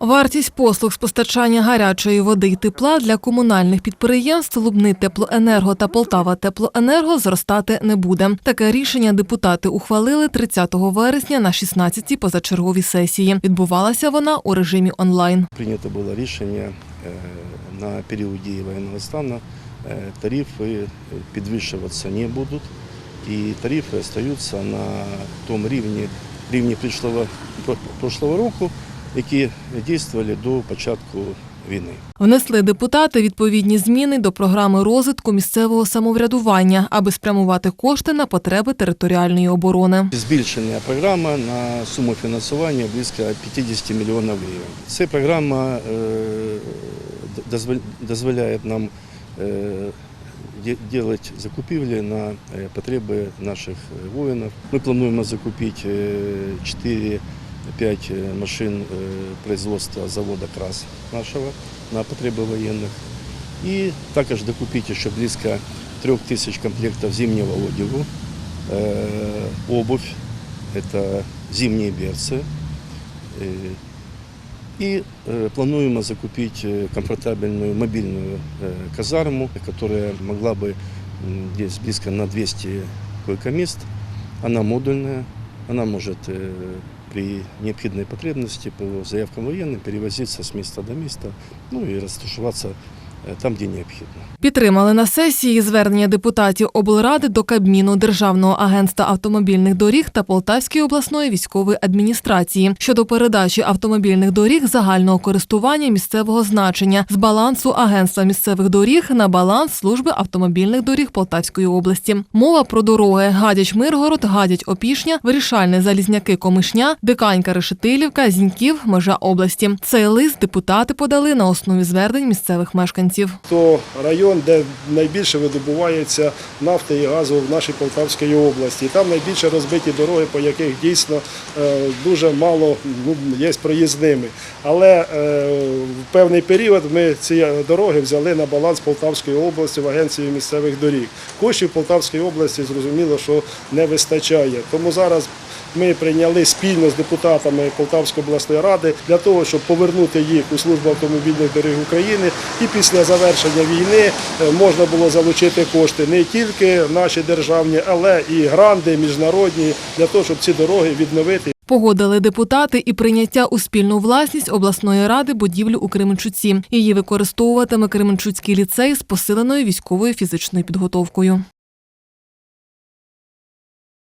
Вартість послуг з постачання гарячої води й тепла для комунальних підприємств Лубни Теплоенерго та Полтава Теплоенерго зростати не буде. Таке рішення депутати ухвалили 30 вересня на 16-й позачерговій сесії. Відбувалася вона у режимі онлайн. Прийнято було рішення е, на період дії воєнного стану е, тарифи підвищуватися не будуть і тарифи залишаються на тому рівні, рівні прошлого, прошлого року, які діяли до початку війни. Внесли депутати відповідні зміни до програми розвитку місцевого самоврядування, аби спрямувати кошти на потреби територіальної оборони. Збільшена програма на суму фінансування близько 50 мільйонів гривень. Ця програма е, дозволяє нам робити закупівлі на е, потреби наших воїнів. Ми плануємо закупити 4-5 машин е, производства заводу КРАС нашого на потреби воєнних. І також докупити ще близько 3 тисяч комплектів зимнього одягу, э, обувь, это зимние берцы. Э, И э, плануем закупить э, комфортабельную мобильную э, казарму, которая могла бы м, здесь близко на 200 койко-мест. Она модульная, она может э, при необходимой потребности по заявкам военных перевозиться с места до места, ну и растушеваться э, там, где необходимо. Підтримали на сесії звернення депутатів облради до Кабміну Державного агентства автомобільних доріг та Полтавської обласної військової адміністрації щодо передачі автомобільних доріг загального користування місцевого значення з балансу агентства місцевих доріг на баланс служби автомобільних доріг Полтавської області. Мова про дороги Гадяч Миргород, Гадяч Опішня, Вирішальне Залізняки Комишня, Диканька Решетилівка, Зіньків, межа області. Цей лист депутати подали на основі звернень місцевих мешканців. То район, де найбільше видобувається нафти і газу в нашій Полтавській області. Там найбільше розбиті дороги, по яких дійсно е, дуже мало ну, є проїзними. Але е, в певний період ми ці дороги взяли на баланс Полтавської області в агенції місцевих доріг. Коштів Полтавської області зрозуміло, що не вистачає. Тому зараз ми прийняли спільно з депутатами Полтавської обласної ради для того, щоб повернути їх у службу автомобільних доріг України. І після завершення війни е, можна було залучити кошти не тільки наші державні, але і гранди міжнародні для того, щоб ці дороги відновити. Погодили депутати і прийняття у спільну власність обласної ради будівлю у Кременчуці. Її використовуватиме Кременчуцький ліцей з посиленою військовою фізичною підготовкою.